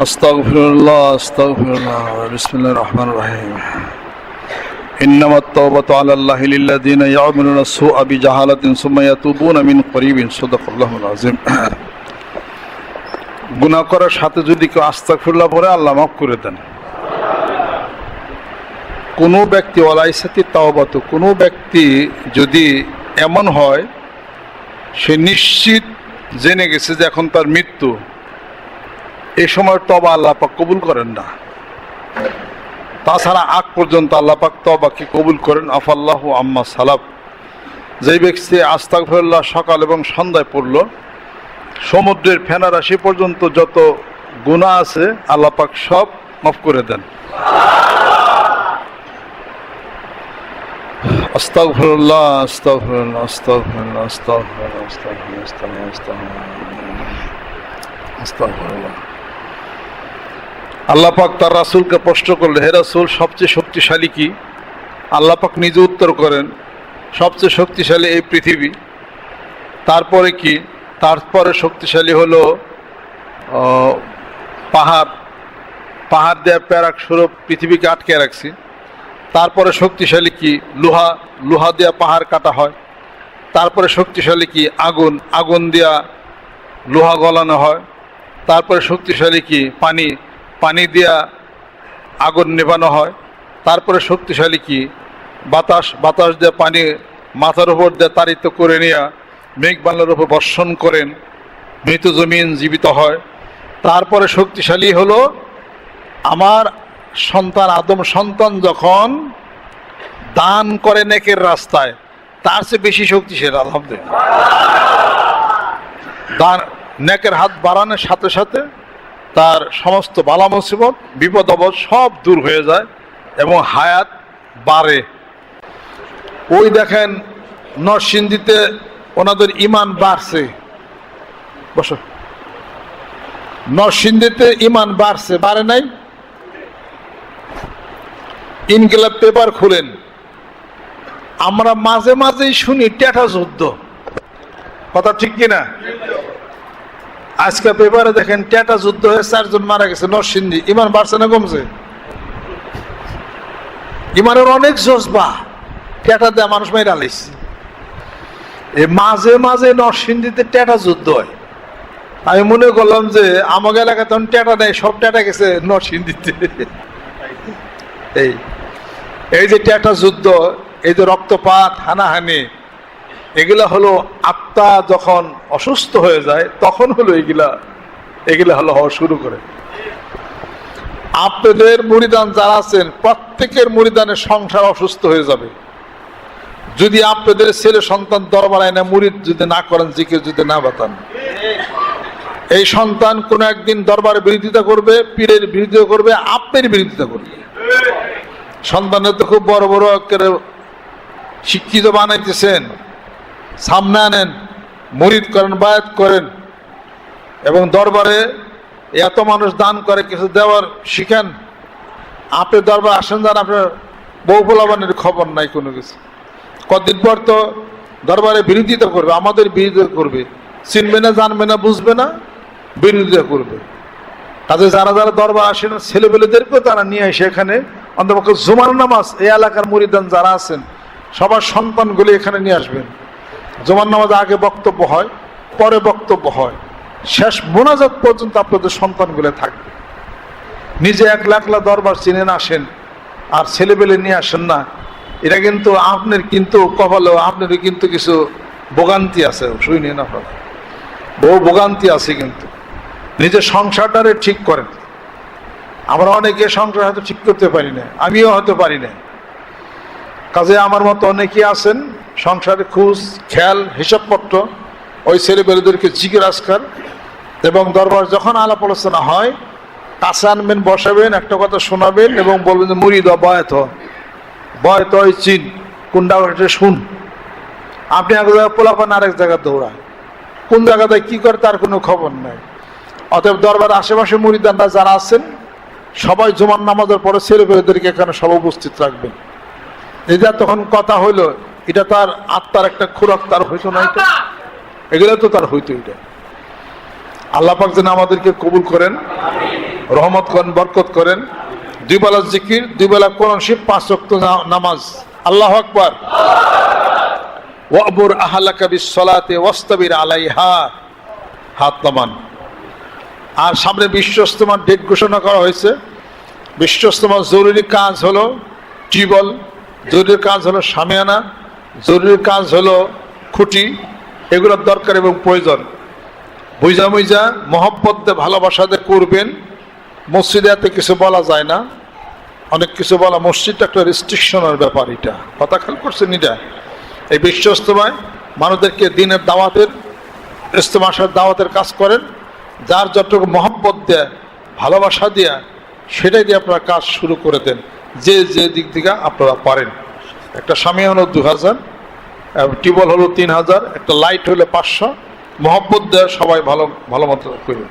أستغفر الله أستغفر الله بسم الله الرحمن الرحيم إنما التوبة على الله للذين يعملون السوء بجهالة ثم يتوبون من قريب صدق الله العظيم গুনাহ করার সাথে যদি কেউ আস্তাগফিরুল্লাহ পড়ে আল্লাহ মাফ করে দেন কোনো ব্যক্তি ওলাইসাতি তাওবাত কোনো ব্যক্তি যদি এমন হয় সে নিশ্চিত জেনে গেছে যে এখন তার মৃত্যু এই সময় তবা আল্লাহ পাক কবুল করেন না। তাছাড়া আগ পর্যন্ত আল্লাহ পাক তবাকে কবুল করেন? আফাল্লাহ আম্মা সালাব যেই ব্যক্তি আস্তাগফিরুল্লাহ সকাল এবং সন্ধ্যায় পড়ল, সমুদ্রের ফেনা রাশি পর্যন্ত যত গুণা আছে আল্লাহ পাক সব মাফ করে দেন। আস্তাগফিরুল্লাহ আস্তাগফিরুল্লাহ আস্তাগফিরুল্লাহ। আল্লাহ পাক তার রাসুলকে প্রশ্ন করলে হে রাসুল, সবচেয়ে শক্তিশালী কি? আল্লাহ পাক নিজে উত্তর করেন, সবচেয়ে শক্তিশালী এই পৃথিবী। তারপরে কি? তারপরে শক্তিশালী হলো পাহাড়। পাহাড় দেয়া প্যারাক স্বরূপ পৃথিবীকে আটকে রাখছি। তারপরে শক্তিশালী কি? লোহা। লোহা দেয়া পাহাড় কাটা হয়। তারপরে শক্তিশালী কি? আগুন। আগুন দেয়া লোহা গলানো হয়। তারপরে শক্তিশালী কি? পানি। পানি দেওয়া আগুন নেভানো হয়। তারপরে শক্তিশালী কি? বাতাস বাতাস দিয়ে পানি মাথার উপর দিয়ে তাড়িত করে নেওয়া মেঘ বাংলার উপর বর্ষণ করেন। মৃত জমিন জীবিত হয়। তারপরে শক্তিশালী হলো আমার সন্তান আদম সন্তান যখন দান করে নেকের রাস্তায়, তার চেয়ে বেশি শক্তিশালী, আলহামদুলিল্লাহ। দান নেকের হাত বাড়ানোর সাথে সাথে তার সমস্ত বালা মুসিবত বিপদ আপদ সব দূর হয়ে যায় এবং হায়াত বাড়ে। ওই দেখেন, নরসিংদীতে ওনাদের ইমান বাড়ছে। বস। নরসিংদীতে ইমান বাড়ছে, বাড়ে নাই? ইনকিলাব পেপার খুলেন। আমরা মাঝে মাঝেই শুনি, টেটা যুদ্ধ। কথা ঠিক কিনা? আজকে পেপারে দেখেন টেটা যুদ্ধ হয়ে চারজন মারা গেছে, নরসিংদী। ইমান বাড়ছে না কমছে? ইমানের অনেক জজবা। টেটা দেয় মানুষ মাইরা আলিস এ মাঝে মাঝে নরসিংদীতে টেটা যুদ্ধ হয়। আমি মনে করলাম যে আমাকে এলাকায় তখন টেটা নেই, সব টেটা গেছে নরসিংদীতে। এই এই যে টেটা যুদ্ধ, এই যে রক্তপাত, হানাহানি এগুলা হলো আত্মা যখন অসুস্থ হয়ে যায়, তখন হলো এগুলা এগুলা হলো হওয়া শুরু করে। আপনাদের মুড়িদান যারা আছেন, প্রত্যেকের মুড়িদানের সংসার অসুস্থ হয়ে যাবে। যদি আপনাদের ছেলে সন্তান দরবার আয়না মুড়িদ যদি না করেন জিকে যদি না বাতান এই সন্তান কোন একদিন দরবারে বিরোধিতা করবে, পীরের বিরোধিতা করবে, আপনার বিরোধিতা করবে। সন্তানের তো খুব বড় বড় শিক্ষিত বানাইতেছেন। সামনে আনেন মরিদ করেন, বায়াত করেন এবং দরবারে এত মানুষ দান করে, কিছু দেওয়ার শিখেন। আপনি দরবার আসেন, যান, আপনার বউ পোলাবানের খবর নাই কোনো কিছু। কদিন পর তো দরবারে বিরোধিতা করবে, আমাদের বিরোধিতা করবে। চিনবে না, জানবে না, বুঝবে না, বিরোধিতা করবে। তাদের যারা যারা দরবার আসে না ছেলেপেলেদেরকেও তারা নিয়ে আসে এখানে অন্তপক্ষে জুমার নামাজ, এই এলাকার মুরিদান যারা আছেন, সবার সন্তানগুলি এখানে নিয়ে আসবেন। জুমার নামাজ আগে বক্তব্য হয়, পরে বক্তব্য হয়। শেষ মোনাজাত পর্যন্ত আপনাদের সন্তানগুলো থাকবে। নিজে এক লাখ লাখ দরবার চিনেন আসেন, আর ছেলেবেলে নিয়ে আসেন না। এটা কিন্তু আপনার কিন্তু কপালেও আপনার কিন্তু কিছু ভোগান্তি আছে শুনি না আপনারা। বহু ভোগান্তি আছে কিন্তু। নিজের সংসারটারে ঠিক করেন। আমরা অনেকে সংসার হয়তো ঠিক করতে পারি না, আমিও হয়তো পারি না। কাজে আমার মতো অনেকেই আছেন সংসারে খুঁজ, খেয়াল, হিসাবপত্র, ওই ছেলে ছেলেবেলেদেরকে জিজ্ঞেস আজকার এবং দরবার যখন আলাপ আলোচনা হয় কাছে আনবেন বসাবেন একটা কথা শোনাবেন এবং বলবেন যে মুড়ি দ বয়ত বয়ত ওই চিন, কোনটা শুন। আপনি এক জায়গায় পোলাপান আরেক জায়গায় দৌড়ায়। কোন জায়গাতে কী করে তার কোনো খবর নাই। অতএব দরবার আশেপাশে মুড়িদানরা যারা আছেন, সবাই জমান নামাজের পরে ছেলে ছেলেপেলেদেরকে এখানে সব উপস্থিত রাখবেন। এটা তখন কথা হইল এটা তার আত্মার একটা খুরাক, তার হইতো না এটা। এগুলো তো তার হইতো এটা। আল্লাহ পাক যেন আমাদেরকে কবুল করেন রহমত করেন বরকত করেন। দুই বেলা জিকির দুই বেলা কোরআন শিব পাঁচ রক্ত নামাজ। আল্লাহ আকবার। ওয়াবুর আহলাকা বিসসালাতে ওয়াস্তাবির আলাইহা। হাত নামান। আর সামনে বিশ্বস্তমার ডেট ঘোষণা করা হয়েছে। বিশ্বস্তমার জরুরি কাজ হলো টিউবওয়েল। জরুরি কাজ হলো সামিয়ানা। জরুরি কাজ হলো খুঁটি, এগুলোর দরকার এবং প্রয়োজন। বুঝা মুইজা মহব্বতে, ভালোবাসাতে করবেন, মসজিদে এত কিছু বলা যায় না। অনেক কিছু বলা মসজিদটা একটা রেস্ট্রিকশনের ব্যাপার এটা। কথা খেয়াল করছেন এটা? এই বিশ্ব ইস্তমায় মানুষদেরকে দিনের দাওয়াতের ইস্তমা আসার দাওয়াতের কাজ করেন। যার যতটুকু মহব্বত দেয়, ভালোবাসা দেয়া, সেটাই দিয়ে আপনারা কাজ শুরু করে দেন। যে যে দিক থেকে আপনারা পারেন। একটা স্বামী হলো দু হাজার টিউবওয়েল হলো তিন হাজার, একটা লাইট হলে পাঁচশো। মহব্বত দেয় সবাই ভালো ভালো মতো করবে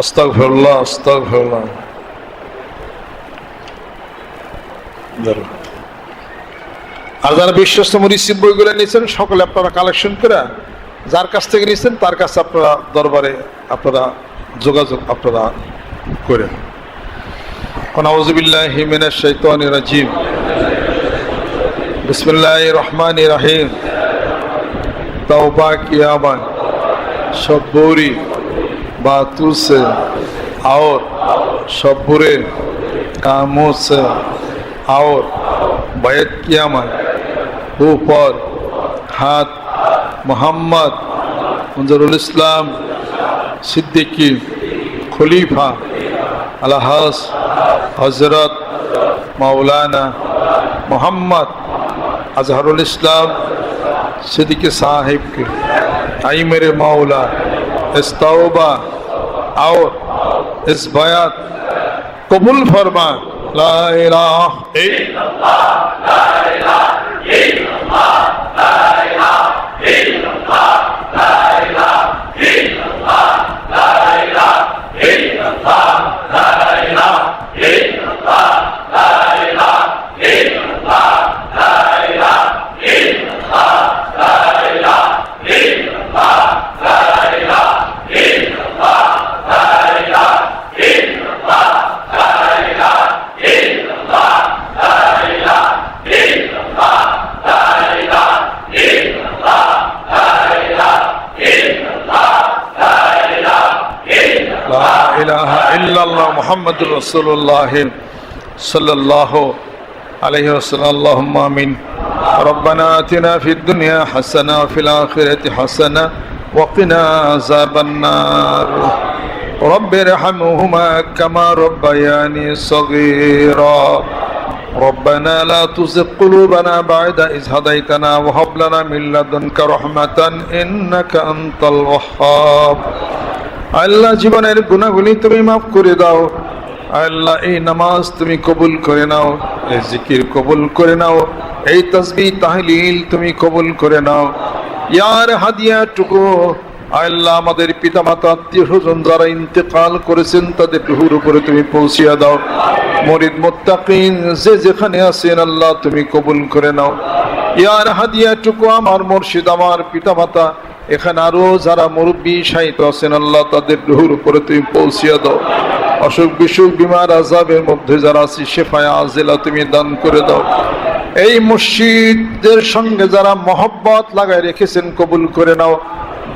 আস্তাক ফেরুল্লাহ আস্তাক ফেরুল্লাহ আর যারা বিশ্বস্ত রিসিভ বইগুলো নিয়েছেন, সকলে আপনারা কালেকশন করে যার কাছ থেকে নিয়েছেন, তার কাছে আপনারা দরবারে আপনারা যোগাযোগ আপনারা করেন। নাউজুবিল্লাহ হিমিনের শৈতান রাজিম। বিসমুল্লাহ রহমান রাহিম তওবা কিয়ামত সব্বুরি বা তুসে আওর সব্বুরে কামুস আওর, বয়ত কিয়ামত, উপর, হাত, মোহাম্মদ মঞ্জুরুল ইসলাম সিদ্দিকি, খলিফা, আলহাস হজরত মাওলানা মোহাম্মদ अजहरुल इस्लाम सिद्दीक साहिब के। आई मेरे मौला, इस तौबा और इस बयात कबूल फरमा। ला इलाहा इल्लल्लाह لا الله محمد رسول الله صلى الله عليه وسلم اللهم آمين ربنا آتنا في الدنيا حسنة وفي الآخرة حسنة وقنا عذاب النار رب ارحمهما كما ربياني صغيرا ربنا لا تزغ قلوبنا بعد إذ هديتنا وهب لنا من لدنك رحمة إنك أنت الوهاب আল্লাহ জীবনের গুণাগুলি তুমি মাফ করে দাও আল্লাহ, এই নামাজ তুমি কবুল করে নাও, এই জিকির কবুল করে নাও, এই তসবি তাহলিল তুমি কবুল করে নাও। ইয়ার হাদিয়া টুকু আল্লাহ আমাদের পিতা মাতা আত্মীয় স্বজন যারা ইন্তেকাল করেছেন, তাদের রুহুর উপরে তুমি পৌঁছিয়া দাও। মরিদ মোত্তাকিন, যে যেখানে আছেন, আল্লাহ তুমি কবুল করে নাও। ইয়ার হাদিয়া টুকু আমার মুর্শিদ, আমার পিতা মাতা এখানে আরও যারা মুরব্বী, সাহিত্য আছেন, আল্লাহ তাদের রুহুর উপরে তুমি পৌঁছিয়া দাও। অসুখ বিসুখ, বিমার আজাবের মধ্যে যারা আছি, শেফায় আজেলা, তুমি দান করে দাও। এই মসজিদের সঙ্গে যারা মহব্বত লাগাই রেখেছেন, কবুল করে নাও।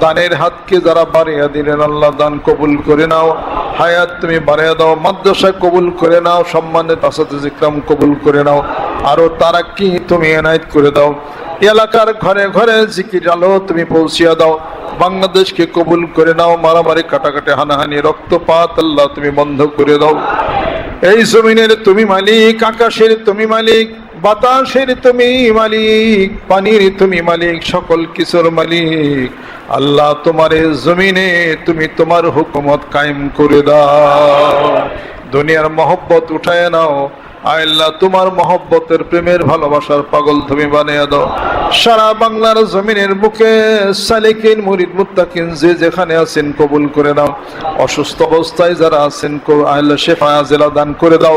দানের হাতকে যারা বাড়িয়া দিলেন, আল্লাহ দান কবুল করে নাও। হায়াত তুমি বাড়িয়ে দাও মাদ্রাসা কবুল করে নাও সম্মানের তাসাতে জিক্রাম কবুল করে নাও। আরও তারা কি তুমি এনায়ত করে দাও। এলাকার ঘরে ঘরে জিকির আলো তুমি পৌঁছিয়া দাও। বাংলাদেশকে কবুল করে নাও, মারামারি কাটাকাটি, হানাহানি, রক্তপাত, আল্লাহ তুমি বন্ধ করে দাও। এই জমিনের তুমি মালিক, আকাশের তুমি মালিক, বাতাসের তুমি মালিক, পানির তুমি মালিক, সকল কিছুর মালিক। আল্লাহ তোমার জমিনে তুমি তোমার হুকুমত কায়েম করে দাও। দুনিয়ার মহব্বত উঠায় নাও আল্লাহ, তোমার মহব্বতের প্রেমের ভালোবাসার পাগল তুমি বানিয়ে দাও। সারা বাংলার জমিনের বুকে সালিকিন, মুরিদ, মুত্তাকিন, যে যেখানে আছেন কবুল করে নাও। অসুস্থ অবস্থায় যারা আছেন আল্লাহ, শেফা জেলা দান করে দাও।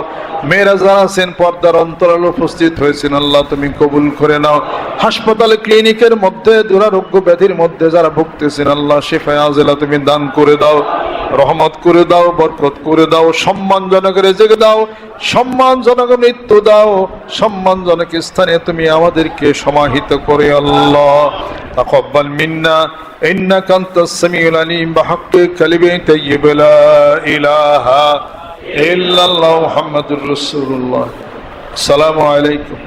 মেয়েরা যারা আছেন, পর্দার অন্তরাল উপস্থিত হয়েছেন, আল্লাহ তুমি কবুল করে নাও। হাসপাতালে, ক্লিনিকের মধ্যে, দুরারোগ্য ব্যাধির মধ্যে যারা ভুগতেছেন, আল্লাহ শেফা জেলা তুমি দান করে দাও। রহমত করে দাও বরকত করে দাও সম্মানজনক রেজেকে দাও সম্মানজনক মৃত্যু দাও সম্মানজনক স্থানে তুমি আমাদেরকে সমাহিত করে আল্লাহ তাকব্বাল মিন্না إنك أنت السميع العليم بحق كلمة طيب لا إله إلا الله محمد رسول الله السلام عليكم